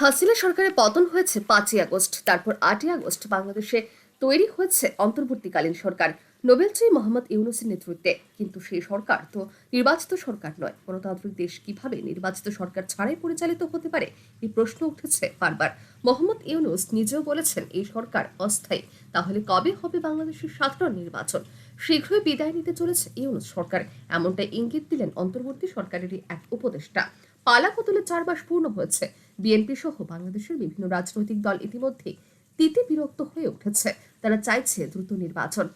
হাসিনা সরকারের পতন হয়েছে পাঁচই আগস্ট। তারপর আটই আগস্ট বাংলাদেশে তৈরি হয়েছে অন্তর্বর্তীকালীন সরকার। নোবেলজয়ী মোহাম্মদ ইউনুসের নেতৃত্বে। কিন্তু সেই সরকার তো নির্বাচিত সরকার নয়। গণতান্ত্রিক দেশ কীভাবে নির্বাচিত সরকার ছাড়াই পরিচালিত হতে পারে, এই প্রশ্ন উঠেছে বারবার। মোহাম্মদ ইউনুস নিজেও বলেছেন, এই সরকার অস্থায়ী। তাহলে কবে হবে বাংলাদেশের সাধারণ নির্বাচন? শীঘ্রই বিদায় নিতে চলেছে ইউনুস সরকার। এমনটা ইঙ্গিত দিলেন অন্তর্বর্তী সরকারেরই এক উপদেষ্টা। পালা বদলে চার মাস পূর্ণ হয়েছে। বিএনপি সহ বাংলাদেশের বিভিন্ন রাজনৈতিক দল ইতিমধ্যে তিতে বিরক্ত হয়ে উঠেছে। তারা চাইছে দ্রুত নির্বাচন।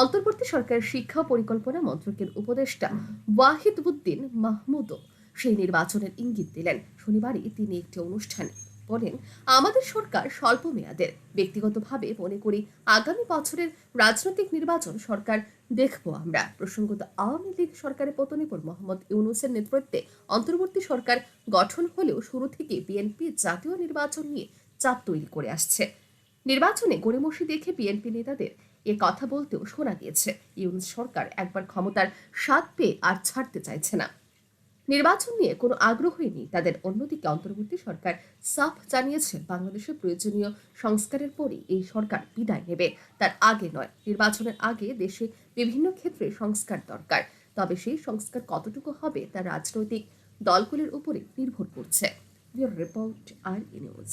অন্তর্বর্তী সরকারের শিক্ষা পরিকল্পনা মন্ত্রকের উপদেষ্টা ওয়াহিদ উদ্দিন মাহমুদও সেই নির্বাচনের ইঙ্গিত দিলেন। শনিবারই তিনি একটি অনুষ্ঠানে বলেন, আমাদের সরকার স্বল্প মেয়াদের ব্যক্তিগতভাবে মনে করি আগামী বছরের রাজনৈতিক নির্বাচন সরকার দেখব আমরা। প্রসঙ্গত, আওয়ামী লীগ সরকারের পতনের পর মোহাম্মদ ইউনুসের নেতৃত্বে অন্তর্বর্তী সরকার গঠন হলেও শুরু থেকে বিএনপি জাতীয় নির্বাচন নিয়ে চাপ তৈরি করে আসছে। নির্বাচনে গড়িমসি দেখে বিএনপি নেতাদের এ কথা বলতেও শোনা গিয়েছে। ইউনুস সরকার একবার ক্ষমতার স্বাদ পেয়ে আর ছাড়তে চাইছে না। নির্বাচন নিয়ে কোনো আগ্রহই নেই। তাদের অন্যদিকে অন্তর্বর্তী সরকার সাফ জানিয়েছে, বাংলাদেশের প্রয়োজনীয় সংস্কারের পরই এই সরকার বিদায় নেবে। তার আগে নয়, নির্বাচনের আগে দেশে বিভিন্ন ক্ষেত্রে সংস্কার দরকার। তবে সেই সংস্কার কতটুকু হবে তা রাজনৈতিক দলগুলির উপরে নির্ভর করছে। রিপোর্ট আর নিউজ।